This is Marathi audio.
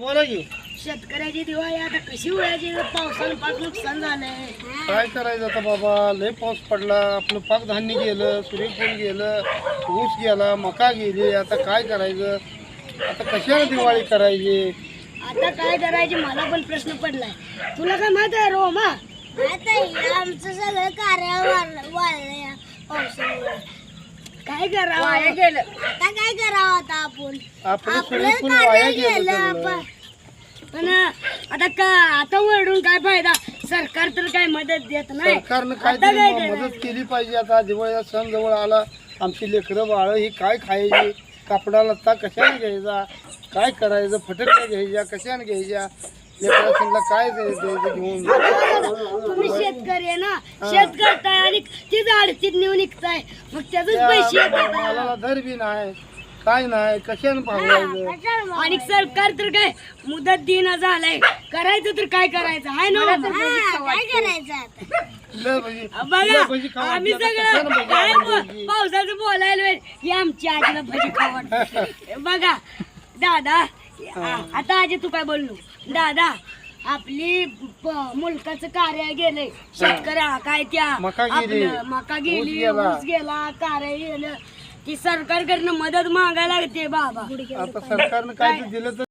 बोला की शेतकऱ्याची दिवाळी आता कशी पावसानं पाक नुकसान झालंय. काय करायचं आता बाबा? लय पाऊस पडला. आपलं पाक धान्य गेलं सूर्यफूल गेलं ऊस गेला मका गेली. आता काय करायचं? आता कशाला दिवाळी करायची? आता काय करायचे? मला पण प्रश्न पडलाय. तुला काय माहीत आहे रोमा? आमचं सगळं कार्य वाढलंय. काय करावं? गेलं. आता काय करावं आता आपण? आपलं वाया गेलं गेलं सगळं. आपण. पण आता का आता वरडून काय फायदा? सरकार तर काय मदत देत नाही. सरकारनं काहीतरी काय म-? मदत केली पाहिजे. आता दिवाळीचा सण जवळ आला. आमची लेकरं बाळ ही काय खायची? कापडा लत्ता कशाने घ्यायचा? काय करायचं? फटकल्या घ्यायच्या? कशाने घ्यायच्या? काय द्यायचं घेऊन तुम्ही शेतकरी आहे ना? शेत करताय आणि तीच अडचीत नेऊन निघताय मग त्याच पैसे येतात. मला बी नाही. काय नाही कशाने भागवायचं आणि सरकार तर काय मुदत दिना झालाय. करायचं तर काय करायचं? हाय ना काय करायचं? लय बघा लय भजी खाऊ आम्ही आता सगळं कशानं काय आवडली? प- पावसाचं बोलायला वेळ. ही आमची आजीला भजी खावड बघा दादा आता आजी तू काय बोललो? दादा आपली प- मुलकाचं कार्य गेलंय शेतकऱ्या काय त्या? मका गेली, आपलं मका गेली ऊस गेला. ऊस गेला कार्य गेलं. की सरकारकडनं मदत मागायला लागते बाबा. आता सरकारनं काय ते दिलं तर